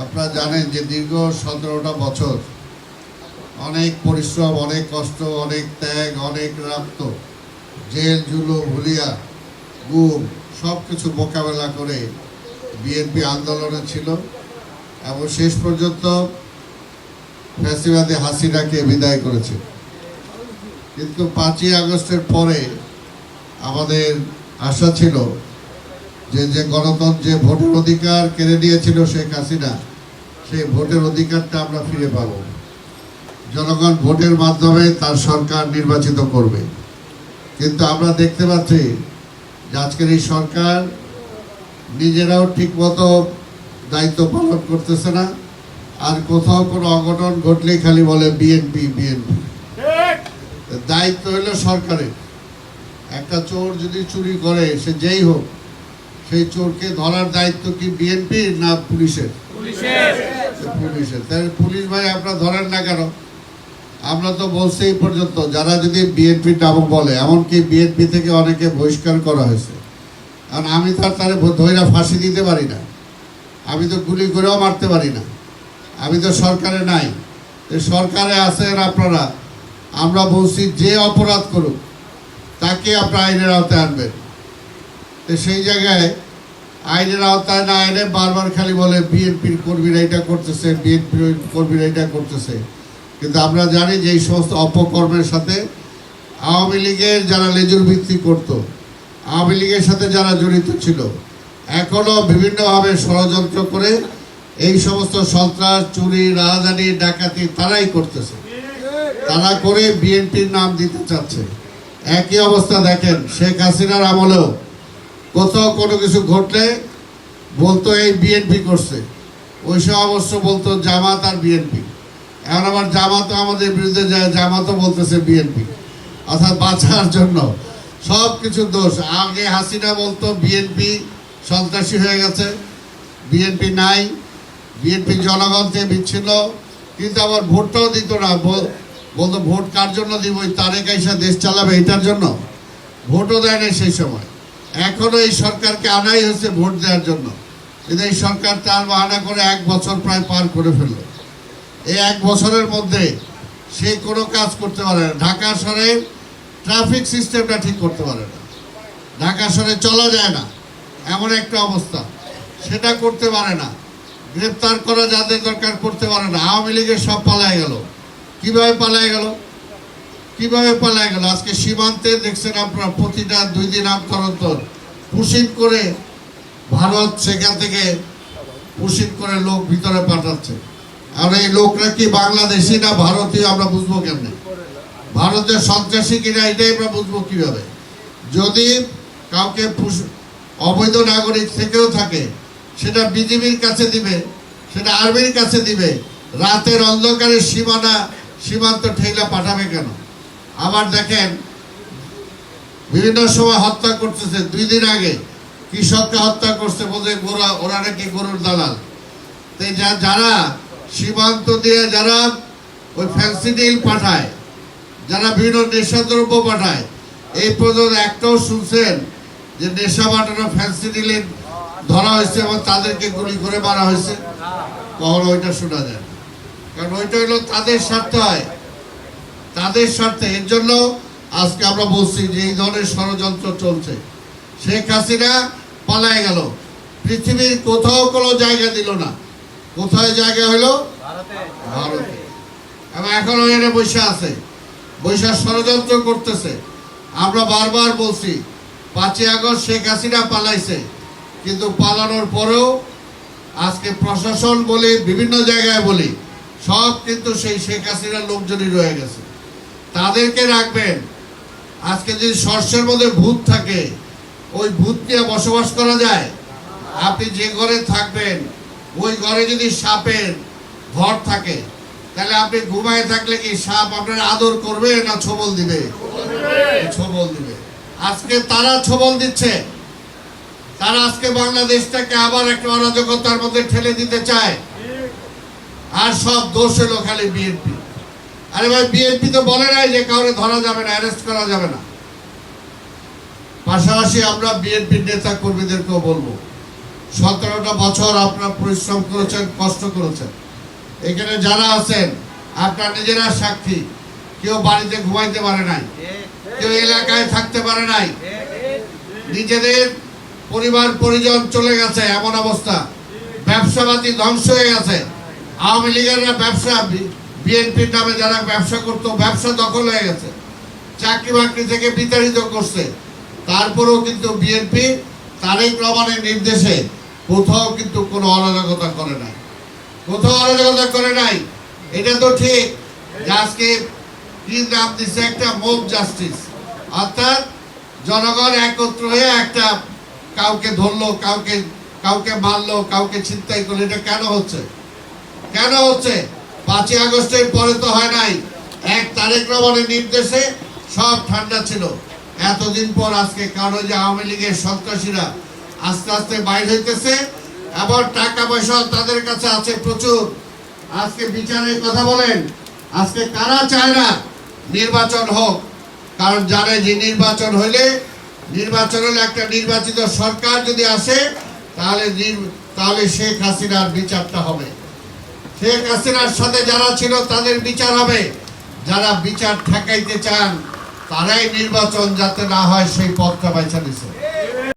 আপনারা জানেন যে দীর্ঘ সতেরোটা বছর অনেক পরিশ্রম, অনেক কষ্ট, অনেক ত্যাগ, অনেক রক্ত জেল জুলো ভুলিয়া গুম সব কিছু মোকাবেলা করে বিএনপি আন্দোলনে ছিল এবং শেষ পর্যন্ত ফ্যাসিবাদী হাসিনাকে বিদায় করেছে। কিন্তু পাঁচই আগস্টের পরে আমাদের আশা ছিল যে যে গণতন্ত্র যে ভোটের অধিকার কেড়ে নিয়েছিল শেখ হাসিনা সেই ভোটের অধিকারটা আমরা ফিরে পাব। জনগণ ভোটের মাধ্যমে তার সরকার নির্বাচিত করবে। কিন্তু আমরা দেখতে পাচ্ছি যে আজকের এই সরকার নিজেরাও ঠিকমতো দায়িত্ব পালন করতেছে না। আর কোথাও কোনো অঘটন ঘটলেই খালি বলে বিএনপি বিএনপি। দায়িত্ব হলো সরকারের। একটা চোর যদি চুরি করে সে যেই হোক সেই চোরকে ধরার দায়িত্ব কি বিএনপির না পুলিশের? পুলিশের। তাই পুলিশ ভাই আপনারা ধরেন না কেন? আমরা তো বলছি এই পর্যন্ত যারা যদি বিএনপি নামক বলে এমনকি বিএনপি থেকে অনেকে বহিষ্কার করা হয়েছে। কারণ আমি তো আর তারে ধৈরা ফাঁসি দিতে পারি না। আমি তো গুলি করেও মারতে পারি না। আমি তো সরকারে নাই। সরকারে আছেন আপনারা। আমরা বলছি যে অপরাধ করুক তাকে আপনারা আইনের আওতায় আনবেন। তো সেই জায়গায় আইনের আওতায় না এনে বারবার খালি বলে বিএনপির কর্মীরা এটা করতেছে বিএনপির কর্মীরা এটা করতেছে। কিন্তু আমরা জানি যে এই সমস্ত অপকর্মের সাথে আওয়ামী লীগের যারা লেজুর ভিত্তি করত, আওয়ামী লীগের সাথে যারা জড়িত ছিল এখনও বিভিন্নভাবে ষড়যন্ত্র করে এই সমস্ত সন্ত্রাস, চুরি, রাজধানী, ডাকাতি তারাই করতেছে। তারা করে বিএনপির নাম দিতে চাচ্ছে। একই অবস্থা দেখেন শেখ হাসিনার আমলেও কোথাও কোনো কিছু ঘটলে বলতো এই বিএনপি করছে। ওই সব অবশ্য বলতো জামাত আর বিএনপি এখন আবার জামাতও আমাদের বিরুদ্ধে যায়, জামাতও বলতেছে বিএনপি অর্থাৎ বাঁচার জন্য। সব কিছু দোষ। আগে হাসিনা বলতো বিএনপি সন্ত্রাসী হয়ে গেছে। বিএনপি নাই। বিএনপি জনগণ থেকে বিচ্ছিন্ন, কিন্তু আবার ভোটটাও দিত না। বল- বলতো ভোট কার জন্য দিব? ওই তারেক আইসা দেশ চালাবে এটার জন্য। ভোটও দেয় না সেই সময়। এখনও এই সরকারকে আনাই হয়েছে ভোট দেওয়ার জন্য। কিন্তু এই সরকার তার বাহানা করে এক বছর প্রায় পার করে ফেলল। এই এক বছরের মধ্যে সে কোনো কাজ করতে পারে না। ঢাকা শহরে ট্রাফিক সিস্টেমটা ঠিক করতে পারে না। ঢাকা শহরে চলা যায় না। এমন একটা অবস্থা। সেটা করতে পারে না। গ্রেপ্তার করা যাদের দরকার করতে পারে না। আওয়ামী লীগের সব পালায় গেল। কীভাবে পালায় গেল? কীভাবে পালায় গেল? আজকে সীমান্তে দেখছেন আপনারা, প্রতিটা দুই দিন অন্তর পুশিন করে ভারত সেখান থেকে পুশিন করে লোক ভিতরে পাঠাচ্ছে। আর এই লোকরা কি বাংলাদেশি না ভারতীয়, আমরা বুঝব কেমনে? ভারতের সন্ত্রাসী কিনা, এটাই আমরা বুঝব কীভাবে? যদি কাউকে অবৈধ নাগরিক থেকেও থাকে, সেটা বিজিবির কাছে দিবে, সেটা আর্মির কাছে দিবে, রাতের অন্ধকারের সীমানা, সীমান্ত ঠেলা পাঠাবে কেন? আবার দেখেন, বিভিন্ন সময় হত্যা করতেছে। দুই দিন আগে কৃষককে হত্যা করছে বলতে গোরা, ওরা নাকি গরুর দালাল। তো যারা সীমান্ত দিয়ে যারা ওই ফ্যান্সি ডিল পাঠায়, যারা বিভিন্ন নেশাদ্রব্য পাঠায়, এই পর্যন্ত একটাও শুনছেন যে নেশা পাঠানো ফ্যান্সি ডিলে ধরা হয়েছে এবং তাদেরকে গুলি করে মারা হয়েছে? কখনো ওইটা শোনা যায় কারণ ওইটা হলো তাদের স্বার্থ হয়। তাদের স্বার্থে এর জন্য আজকে আমরা বলছি যে এই ধরনের ষড়যন্ত্র চলছে। শেখ হাসিনা পালায় গেল। পৃথিবীর কোথাও কোনো জায়গা দিল না। কোথায় জায়গা হলো? ভারতে। এবং এখন ওখানে বসে আছে। বৈশা ষড়যন্ত্র করতেছে। আমরা বারবার বলছি পাঁচই আগস্ট শেখ হাসিনা পালাইছে। কিন্তু পালানোর পরেও আজকে প্রশাসন বলি বিভিন্ন জায়গায় বলি সব কিন্তু সেই শেখ হাসিনার লোকজনই রয়ে গেছে। তাদেরকে রাখবেন। আজকে যদি শস্যের মধ্যে ভূত থাকে, ওই ভূত নিয়ে বসবাস করা যায়? আপনি যে ঘরে থাকবেন, ওই ঘরে যদি সাপের ঘর থাকে, তাহলে আপনি ঘুমায় থাকলে কি সাপ আপনার আদর করবে না ছবল দিবে? ছবল দিবে। আজকে তারা ছবল দিচ্ছে। তারা আজকে বাংলাদেশটাকে আবার একটা অরাজকতার মধ্যে ঠেলে দিতে চায়। আর সব দোষ হলো খালি বিএনপি। আরে ভাই, বিএনপি তো বলে নাই যে কাউকে ধরা যাবে না, অ্যারেস্ট করা যাবে না। পাশাপাশি আমরা বিএনপির নেতা কর্মীদেরকেও বলব, সতেরোটা বছর আপনার পরিশ্রম করেছেন, কষ্ট করেছেন। এখানে যারা আছেন, আপনার নিজেরা সাক্ষী, কেউ বাড়িতে ঘুমাইতে পারে নাই, কেউ এলাকায় থাকতে পারে নাই। নিজেদের পরিবার, পরিজন চলে গেছে, এমন অবস্থা। ব্যবসাপাতি ধ্বংস হয়ে গেছে। আওয়ামী লীগেররা ব্যবসা বিএনপির নামে যারা ব্যবসা করতো, ব্যবসা দখল হয়ে গেছে। চাকরি বাকরি থেকে বিতাড়িত করছে। তারপরেও কিন্তু বিএনপি তারেক রহমানের নির্দেশে কোথাও কিন্তু কোনো অরাজকতা করে নাই। কোথাও অরাজকতা করে নাই। এটা তো ঠিক আজকে কি নাম দিচ্ছে একটা মোব জাস্টিস অর্থাৎ জনগণ একত্র হয়ে একটা কাউকে ধরলো, কাউকে কাউকে মারলো, কাউকে ছিনতাই করল, এটা কেন হচ্ছে? কেন হচ্ছে? পাঁচই আগস্টের পরে তো হয় নাই। এক তারেক রহমানের নির্দেশে সব ঠান্ডা ছিল। এতদিন পর আজকে কারও যে আওয়ামী লীগের সন্ত্রাসীরা আস্তে আস্তে বাইর হইতেছে। এবং টাকা পয়সা তাদের কাছে আছে প্রচুর। আজকে বিচারের কথা বলেন, আজকে কারা চায় না নির্বাচন হোক? কারণ জানে যে নির্বাচন হইলে, নির্বাচন হলে একটা নির্বাচিত সরকার যদি আসে, তাহলে তাহলে শেখ হাসিনার বিচারটা হবে। শেখ হাসিনার সাথে যারা ছিল তাদের বিচার হবে। যারা বিচার ঠেকাইতে চান, তারাই নির্বাচন যাতে না হয় সেই পথটা বাইছা নিছে।